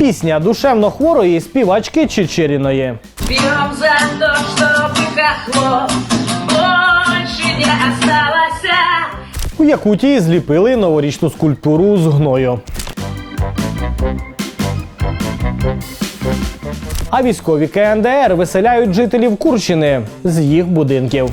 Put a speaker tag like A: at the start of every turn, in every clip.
A: Пісня душевно хворої співачки Чечеріної.
B: Пьем за то, чтобы кахло больше не осталось.
A: У Якутії зліпили новорічну скульптуру з гною. А військові КНДР виселяють жителів Курщини з їх будинків.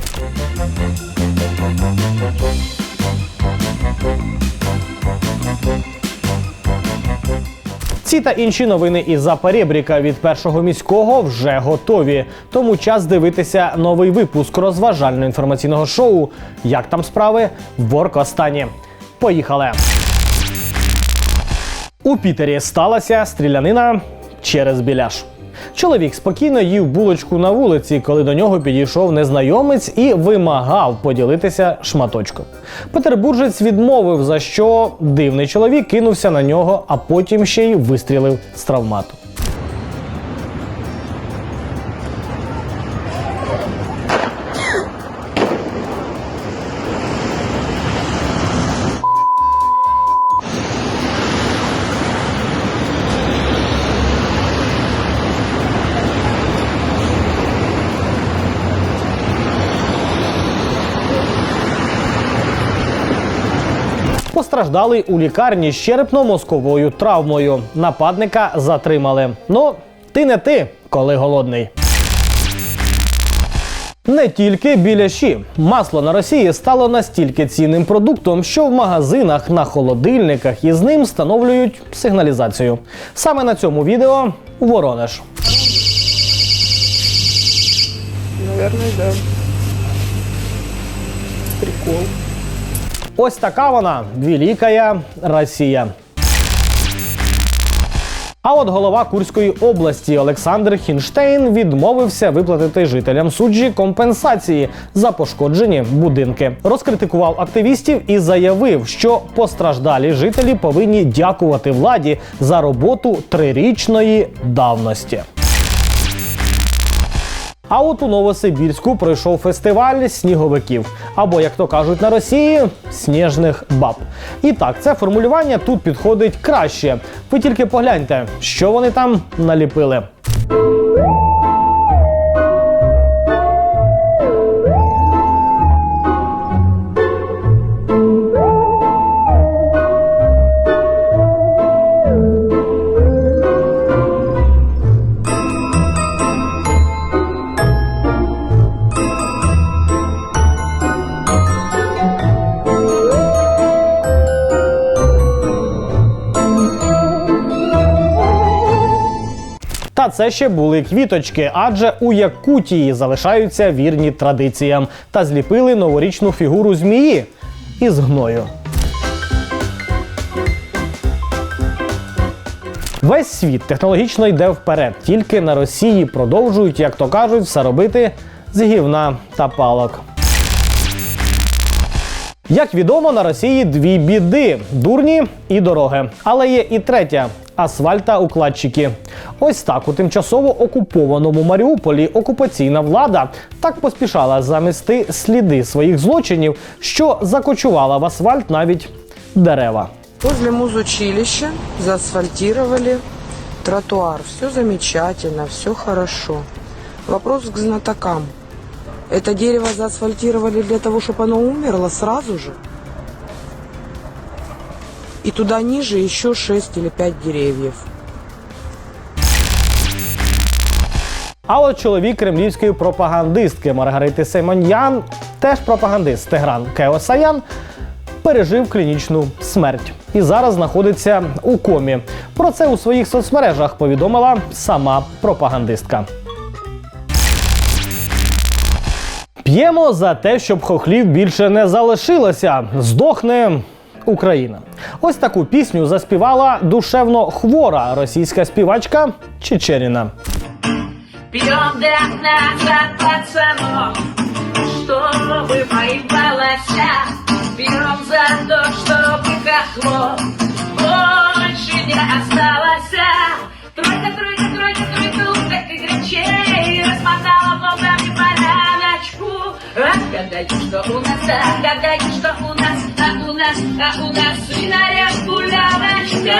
A: Ці та інші новини із Запорєбріка від першого міського вже готові. Тому час дивитися новий випуск розважально-інформаційного шоу. Як там справи в Воркостані. Поїхали! У Пітері сталася стрілянина через біляш. Чоловік спокійно їв булочку на вулиці, коли до нього підійшов незнайомець і вимагав поділитися шматочком. Петербуржець відмовив, за що дивний чоловік кинувся на нього, а потім ще й вистрілив з травмату. Постраждалий у лікарні з черепно-мозковою травмою. Нападника затримали. Ну, ти не ти, коли голодний. Не тільки біляші. Масло на Росії стало настільки цінним продуктом, що в магазинах на холодильниках із ним встановлюють сигналізацію. Саме на цьому відео Воронеж.
C: Наверное, да. Прикол.
A: Ось така вона Великая Росія. А от голова Курської області Олександр Хінштейн відмовився виплатити жителям суджі компенсації за пошкоджені будинки. Розкритикував активістів і заявив, що постраждалі жителі повинні дякувати владі за роботу трирічної давності. А от у Новосибірську пройшов фестиваль сніговиків, або, як то кажуть на Росії, сніжних баб. І так, це формулювання тут підходить краще. Ви тільки погляньте, що вони там наліпили. Та це ще були квіточки, адже у Якутії залишаються вірні традиціям та зліпили новорічну фігуру змії із гною. Весь світ технологічно йде вперед, тільки на Росії продовжують, як то кажуть, все робити з гівна та палок. Як відомо, на Росії дві біди: дурні і дороги. Але є і третя асфальта укладчики. Ось так у тимчасово окупованому Маріуполі окупаційна влада так поспішала замести сліди своїх злочинів, що закочувала в асфальт навіть дерева.
C: Возле музучилища заасфальтировали тротуар. Все замечательно, все хорошо. Вопрос к знатокам. Это дерево заасфальтировали для того, чтобы оно умерло сразу же? И туда ниже еще 6 или 5 деревьев.
A: А от чоловік кремлівської пропагандистки Маргарити Семоньян, теж пропагандист Тегран Кеосаян, пережив клінічну смерть і зараз знаходиться у комі. Про це у своїх соцмережах повідомила сама пропагандистка. П'ємо за те, щоб хохлів більше не залишилося. Здохне Україна. Ось таку пісню заспівала душевно хвора російська співачка Чечеріна.
B: Чтобы поебалась. Пьем за то, чтобы кахло больше не осталось. Отгадайте, что у нас, отгадайте, что у нас, а у нас, а у нас свинаря гуляночка.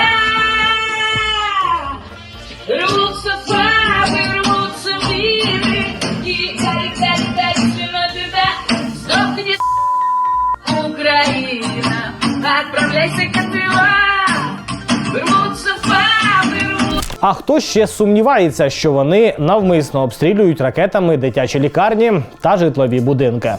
B: Рвутся фабы, рвутся миры, и дай, дай, спиной беда, сдохни, Украина, отправляйся к
A: А хто ще сумнівається, що вони навмисно обстрілюють ракетами дитячі лікарні та житлові будинки?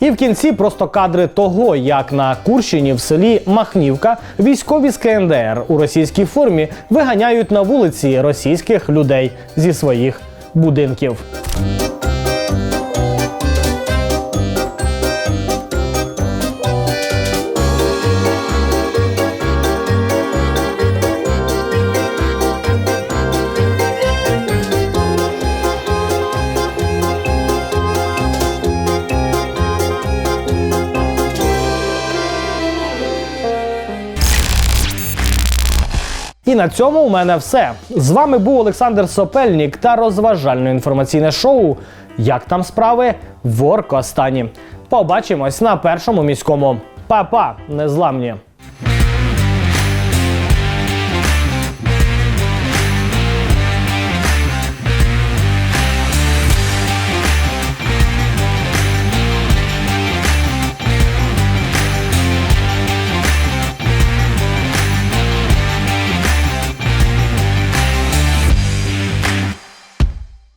A: І в кінці просто кадри того, як на Курщині в селі Махнівка військові з КНДР у російській формі виганяють на вулиці російських людей зі своїх будинків. І на цьому у мене все. З вами був Олександр Сопельнік та розважально-інформаційне шоу Як там справи в Оркостані. Побачимось на першому міському. Па-па, незламні!